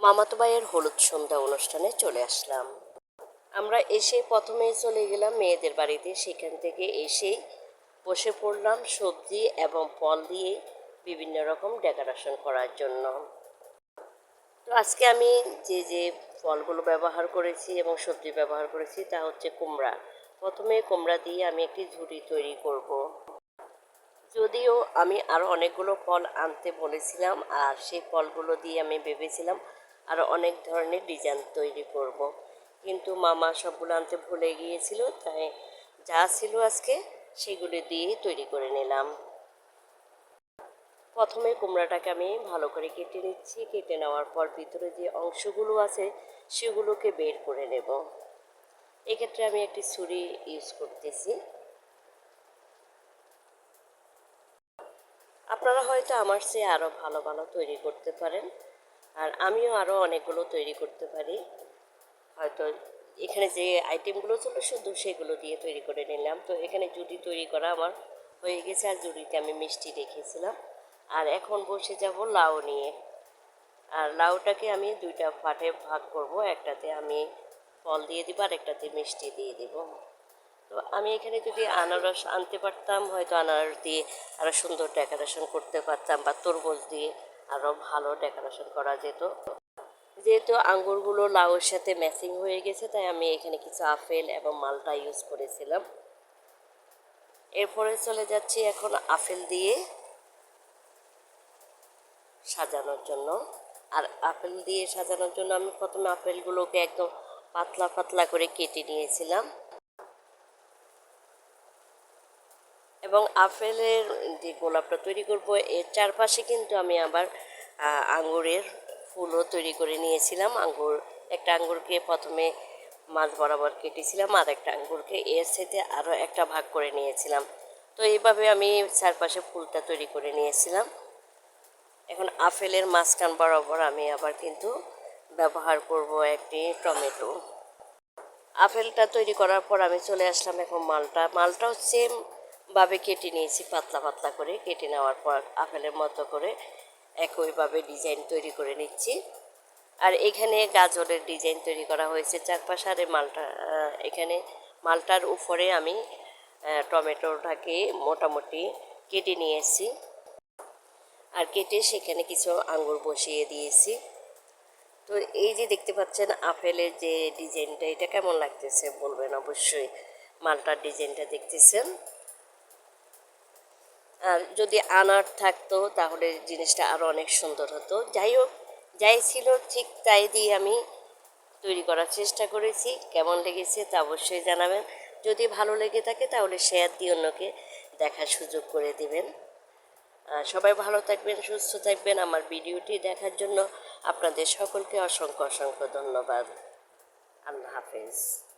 মামাতো ভাইয়ের হলুদ সন্ধ্যা অনুষ্ঠানে চলে আসলাম। আমরা এসে প্রথমেই চলে গেলাম মেয়েদের বাড়িতে। সেখান থেকে এসেই বসে পড়লাম সবজি এবং ফল দিয়ে বিভিন্ন রকম ডেকোরেশন করার জন্য। তো আজকে আমি যে যে ফলগুলো ব্যবহার করেছি এবং সবজি ব্যবহার করেছি, তা হচ্ছে কুমড়া। প্রথমে কুমড়া দিয়ে আমি একটি ঝুড়ি তৈরি করব। যদিও আমি আরও অনেকগুলো ফল আনতে বলেছিলাম, আর সেই ফলগুলো দিয়ে আমি ভেবেছিলাম আরও অনেক ধরনের ডিজাইন তৈরি করব। কিন্তু মামা সবগুলো আনতে ভুলে গিয়েছিল, তাই যা ছিল আজকে সেগুলো দিয়েই তৈরি করে নিলাম। প্রথমে কুমড়াটাকে আমি ভালো করে কেটে নিচ্ছি। কেটে নেওয়ার পর ভিতরে যে অংশগুলো আছে সেগুলোকে বের করে নেব। এক্ষেত্রে আমি একটি ছুরি ইউজ করতেছি। আপনারা হয়তো আমার চেয়ে আরও ভালো ভালো তৈরি করতে পারেন। আর আমিও আরও অনেকগুলো তৈরি করতে পারি। হয়তো এখানে যে আইটেমগুলো ছিল শুধু সেগুলো দিয়ে তৈরি করে নিলাম। তো এখানে জুড়ি তৈরি করা আমার হয়ে গেছে আর জুড়িতে আমি মিষ্টি রেখেছিলাম। আর এখন বসে যাব লাউ নিয়ে। আর লাউটাকে আমি দুইটা ফাটে ভাগ করব। একটাতে আমি ফল দিয়ে দিব আর একটাতে মিষ্টি দিয়ে দিব। তো আমি এখানে যদি আনারস আনতে পারতাম, হয়তো আনারস দিয়ে আরও সুন্দর ডেকোরেশন করতে পারতাম বা তরমুজ দিয়ে আরও ভালো ডেকোরেশন করা যেত। যেহেতু আঙ্গুরগুলো লাউয়ের সাথে ম্যাচিং হয়ে গেছে, তাই আমি এখানে কিছু আপেল এবং মালটা ইউজ করেছিলাম। এরপরে চলে যাচ্ছি এখন আপেল দিয়ে সাজানোর জন্য। আর আপেল দিয়ে সাজানোর জন্য আমি প্রথমে আপেলগুলোকে একদম পাতলা পাতলা করে কেটে নিয়েছিলাম। এবং আপেলের যে গোলাপটা তৈরি করব, এর চারপাশে কিন্তু আমি আবার আঙ্গুরের ফুলও তৈরি করে নিয়েছিলাম। আঙ্গুর, একটা আঙ্গুরকে প্রথমে মাছ বরাবর কেটেছিলাম, আর একটা আঙ্গুরকে এর সাথে আরও একটা ভাগ করে নিয়েছিলাম। তো এইভাবে আমি চারপাশে ফুলটা তৈরি করে নিয়েছিলাম। এখন আপেলের মাঝখান বরাবর আমি আবার কিন্তু ব্যবহার করব একটি টমেটো। আপেলটা তৈরি করার পর আমি চলে আসলাম এখন মালটা। মালটাও সেম ভাবে কেটে নিয়েছি, পাতলা পাতলা করে কেটে নেওয়ার পর আপেলের মতো করে একইভাবে ডিজাইন তৈরি করে নিচ্ছি। আর এখানে গাজরের ডিজাইন তৈরি করা হয়েছে, চারপাশে আর মালটা এখানে মালটার উপরে আমি টমেটোটাকে মোটামুটি কেটে নিয়েছি। আর কেটে সেখানে কিছু আঙ্গুর বসিয়ে দিয়েছি। তো এই যে দেখতে পাচ্ছেন আপেলের যে ডিজাইনটা এটা কেমন লাগতেছে বলবেন অবশ্যই। মালটার ডিজাইনটা দেখতেছেন? যদি আনার থাকতো, তাহলে জিনিসটা আরও অনেক সুন্দর হতো। যাই হোক, যাই ছিল, ঠিক তাই দিয়ে আমি তৈরি করার চেষ্টা করেছি। কেমন লেগেছে তা অবশ্যই জানাবেন। যদি ভালো লেগে থাকে, তাহলে শেয়ার দিয়ে অন্যকে দেখার সুযোগ করে দেবেন। সবাই ভালো থাকবেন, সুস্থ থাকবেন। আমার ভিডিওটি দেখার জন্য আপনাদের সকলকে অসংখ্য অসংখ্য ধন্যবাদ। আল্লাহ হাফেজ।